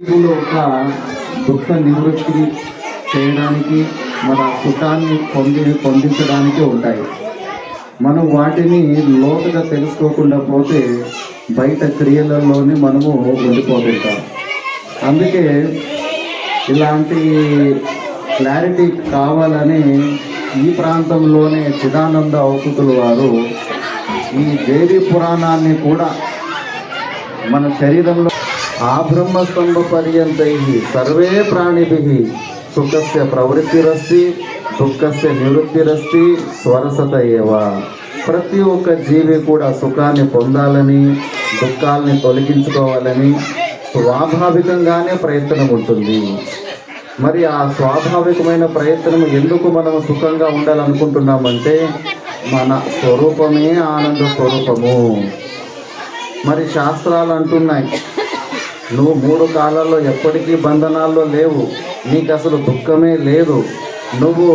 జీవులు ఒక దుఃఖ నివృత్తి చేయడానికి మన సుఖాన్ని పొంది పొందించడానికి ఉంటాయి. మనం వాటిని లోతుగా తెలుసుకోకుండా పోతే బయట క్రియలలోనే మనము ఉండిపోతుంటాం. అందుకే ఇలాంటి క్లారిటీ కావాలని ఈ ప్రాంతంలోనే చిదానంద ఔషధులు వారు ఈ దేవి పురాణాన్ని కూడా మన శరీరంలో ఆ బ్రహ్మస్తంభ పర్యంతై సర్వే ప్రాణిభి. సుఖస్య ప్రవృత్తిరస్తి దుఃఖస్య నివృత్తిరస్తి స్వరసత ఏవ. ప్రతి ఒక్క జీవి కూడా సుఖాన్ని పొందాలని దుఃఖాల్ని తొలగించుకోవాలని స్వాభావికంగానే ప్రయత్నం ఉంటుంది. మరి ఆ స్వాభావికమైన ప్రయత్నం ఎందుకు మనం సుఖంగా ఉండాలనుకుంటున్నామంటే మన స్వరూపమే ఆనంద స్వరూపము. మరి శాస్త్రాలు అంటున్నాయి నువ్వు మూడు కాలాల్లో ఎప్పటికీ బంధనాల్లో లేవు. నీకు అసలు దుఃఖమే లేదు. నువ్వు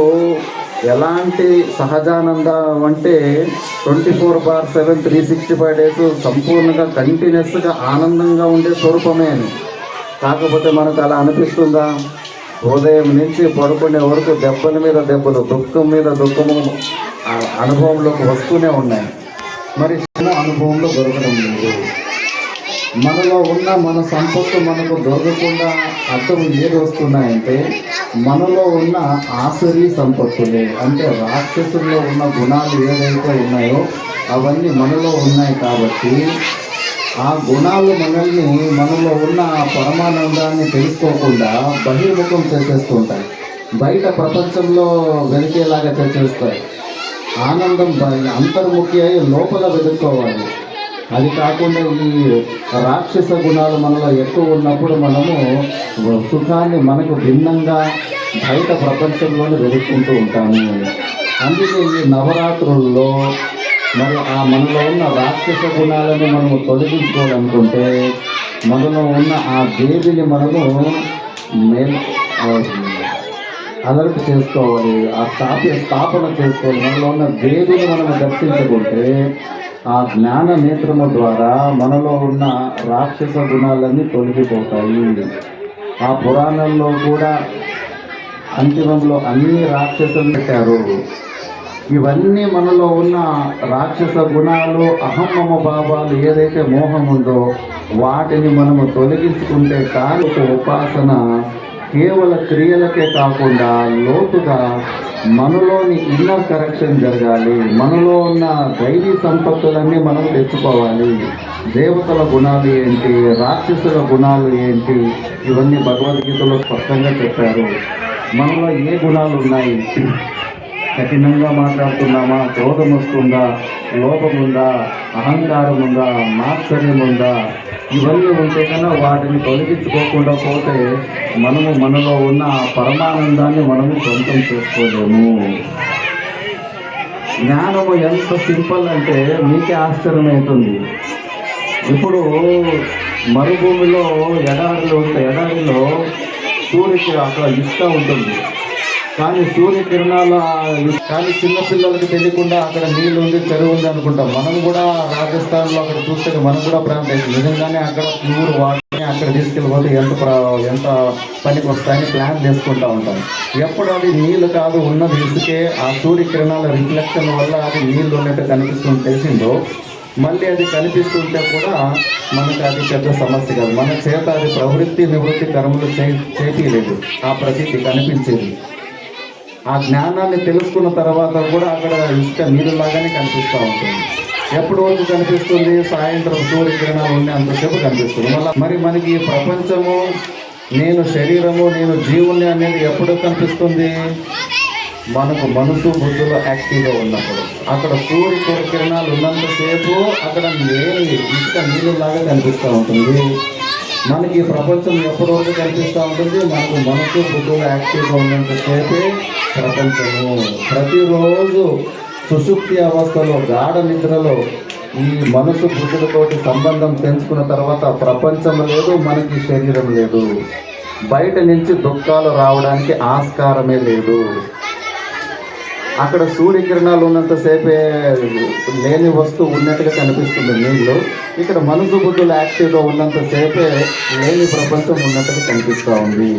ఎలాంటి సహజానందం అంటే twenty four bar seven three sixty five days సంపూర్ణంగా కంటిన్యూస్గా ఆనందంగా ఉండే స్వరూపమే అని. కాకపోతే మనకు అలా అనిపిస్తుందా? ఉదయం నుంచి పడుకునే వరకు దెబ్బల మీద దెబ్బలు దుఃఖం మీద దుఃఖము అనుభవంలోకి వస్తూనే ఉన్నాయి. మరి చిన్న అనుభవంలో దొరకడం లేదు. మనలో ఉన్న మన సంపత్తు మనకు దొరకకుండా అర్థం ఏది వస్తున్నాయంటే మనలో ఉన్న ఆసరి సంపత్తులే. అంటే రాక్షసుల్లో ఉన్న గుణాలు ఏదైతే ఉన్నాయో అవన్నీ మనలో ఉన్నాయి కాబట్టి ఆ గుణాలు మనల్ని మనలో ఉన్న పరమానందాన్ని తెలుసుకోకుండా బహిర్ముఖం చేసేస్తుంటాయి. బయట ప్రపంచంలో వెలికేలాగా చేసేస్తాయి. ఆనందం అంతర్ముఖి అయి లోపల వెతుక్కోవాలి. అది కాకుండా ఈ రాక్షస గుణాలు మనలో ఎక్కువ ఉన్నప్పుడు మనము సుఖాన్ని మనకు భిన్నంగా బయట ప్రపంచంలోనే వెతుక్కుంటూ ఉంటాము. అందుకే ఈ నవరాత్రుల్లో మరి ఆ మనలో ఉన్న రాక్షస గుణాలను మనము తొలగించుకోవాలనుకుంటే మనలో ఉన్న ఆ దేవిని మనము మేల్ అలర్ట్ చేసుకోవాలి ఆ స్థాప స్థాపన చేసుకోవాలి. మనలో ఉన్న దేవిని మనము దర్శించుకుంటే ఆ జ్ఞాన నేత్రము ద్వారా మనలో ఉన్న రాక్షస గుణాలన్నీ తొలగిపోతాయి. ఆ పురాణంలో కూడా అంతిమంలో అన్ని రాక్షసులు పెట్టారు. ఇవన్నీ మనలో ఉన్న రాక్షస గుణాలు అహమ్మమ భావాలు ఏదైతే మోహం ఉందో వాటిని మనము తొలగించుకుంటే కానీ ఒక ఉపాసన కేవల క్రియలకే కాకుండా లోతుగా మనలోని ఇన్నర్ కరెక్షన్ జరగాలి. మనలో ఉన్న దైవీ సంపత్తులన్నీ మనం తెచ్చుకోవాలి. దేవతల గుణాలు ఏంటి? రాక్షసుల గుణాలు ఏంటి? ఇవన్నీ భగవద్గీతలో స్పష్టంగా చెప్పారు. మనలో ఏ గుణాలు ఉన్నాయి? కఠినంగా మాట్లాడుతున్నామా? క్రోధం వస్తుందా లోపం ఉందా అహంకారం ఉందా మాత్సర్యం ఉందా ఇవన్నీ ఉంటే కన్నా వాటిని తొలగించుకోకుండా పోతే మనము మనలో ఉన్న ఆ పరమానందాన్ని మనము సొంతం చేసుకోలేము. జ్ఞానము ఎంత సింపుల్ అంటే మీకే ఆశ్చర్యం అవుతుంది ఇప్పుడు మరుభూమిలో ఎడారిలో ఉంటే ఎడారిలో సూర్యుడికి అక్కడ ఇష్ట ఉంటుంది. కానీ సూర్యకిరణాల కానీ చిన్న పిల్లలకి తెలియకుండా అక్కడ నీళ్ళు ఉంది చెరువు ఉంది అనుకుంటాం. మనం కూడా రాజస్థాన్లో అక్కడ చూస్తే మనం కూడా ప్రాంతం. నిజంగానే అక్కడ ప్యూర్ వాటర్ని అక్కడ తీసుకెళ్ళిపోతే ఎంత ఎంత పనికి వస్తాయని ప్లాన్ చేసుకుంటా ఉంటాం. ఎప్పుడు అది నీళ్ళు కాదు ఉన్నది ఇసుకే. ఆ సూర్యకిరణాల రిఫ్లెక్షన్ వల్ల అది నీళ్ళు ఉన్నట్టు కనిపిస్తుంది తెలిసిందో మళ్ళీ అది కనిపిస్తుంటే కూడా మనకు అది పెద్ద సమస్య కాదు. మన చేత అది ప్రవృత్తి నివృత్తి కర్మలు చేయలేదు ఆ ప్రతీతి కనిపించేది. ఆ జ్ఞానాన్ని తెలుసుకున్న తర్వాత కూడా అక్కడ ఇసుక నీరులాగానే కనిపిస్తూ ఉంటుంది. ఎప్పటి వరకు కనిపిస్తుంది? సాయంత్రం సూర్యకిరణాలు ఉండే అంతసేపు కనిపిస్తుంది. మళ్ళీ మరి మనకి ఈ ప్రపంచము నేను శరీరము నేను జీవుని అనేది ఎప్పుడు కనిపిస్తుంది? మనకు మనసు బుద్ధులు యాక్టివ్గా ఉన్నప్పుడు. అక్కడ సూర్య కిరణాలు ఉన్నంతసేపు అక్కడ లేని ఇసుక నీళ్ళలాగా కనిపిస్తూ ఉంటుంది. మనకి ఈ ప్రపంచం ఎప్పటి వరకు కనిపిస్తూ ఉంటుంది? మనకు మనసు బుద్ధులు యాక్టివ్గా ఉన్నంతసేపే ప్రపంచము ప్రతిరోజు సుషుప్తి అవస్థలో గాఢ నిద్రలో ఈ మనసు బుద్ధులతోటి సంబంధం పెంచుకున్న తర్వాత ప్రపంచం లేదు మనకి శరీరం లేదు. బయట నుంచి దుఃఖాలు రావడానికి ఆస్కారమే లేదు. అక్కడ సూర్యకిరణాలు ఉన్నంతసేపే లేని వస్తువు ఉన్నట్టుగా కనిపిస్తుంది నీళ్ళు ఇక్కడ మనసు బుద్ధులు యాక్టివ్గా ఉన్నంతసేపే లేని ప్రపంచం ఉన్నట్టుగా కనిపిస్తూ ఉంది.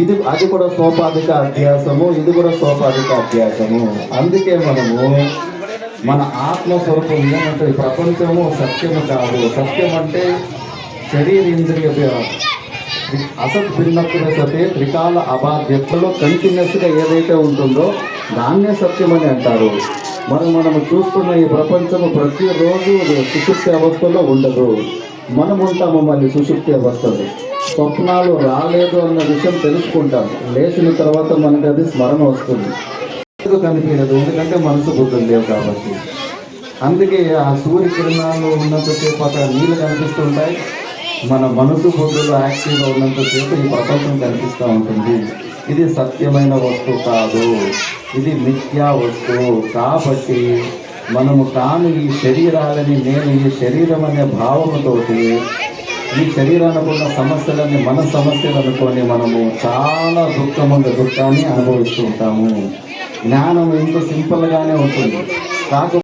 ఇది అది కూడా సోపాధిక అభ్యాసము ఇది కూడా సోపాధిక అభ్యాసము. అందుకే మనము మన ఆత్మస్వరూపం ఏమంటే ప్రపంచము సత్యము కాదు. సత్యం అంటే శరీరేంద్రియ అసత్ భిన్నత్వ సతే త్రికాల అబాధ్యతలో కంటిన్యూస్గా ఏదైతే ఉంటుందో దాన్నే సత్యమని అంటారు. మనం మనము చూస్తున్న ఈ ప్రపంచము ప్రతిరోజు సుషుప్తి అవస్థలో ఉండదు. మనం ఉంటాము మళ్ళీ సుషుప్తి అవస్థలో. స్వప్నాలు రాలేదు అన్న విషయం తెలుసుకుంటాం. లేచిన తర్వాత మనకి అది స్మరణ వస్తుంది. కనిపించదు? ఎందుకంటే మనసు బుద్ధులు లేవు కాబట్టి. అందుకే ఆ సూర్యకిరణాలు ఉన్నంతసేపు అక్కడ నీళ్ళు కనిపిస్తుంటాయి. మన మనసు బుద్ధులు యాక్టివ్గా ఉన్నంతసేపు ఈ ప్రపంచం కనిపిస్తూ ఉంటుంది. ఇది సత్యమైన వస్తువు కాదు. ఇది మిథ్యా వస్తువు. కాబట్టి మనము తాను ఈ శరీరాలని నేను ఈ శరీరం అనే భావముతోటి ఈ శరీరానికి ఉన్న సమస్యలని మన సమస్యలు అనుకొని మనము చాలా దుఃఖముంద దుఃఖాన్ని అనుభవిస్తూ ఉంటాము. జ్ఞానం ఎంతో సింపుల్గానే ఉంటుంది. కాకపోతే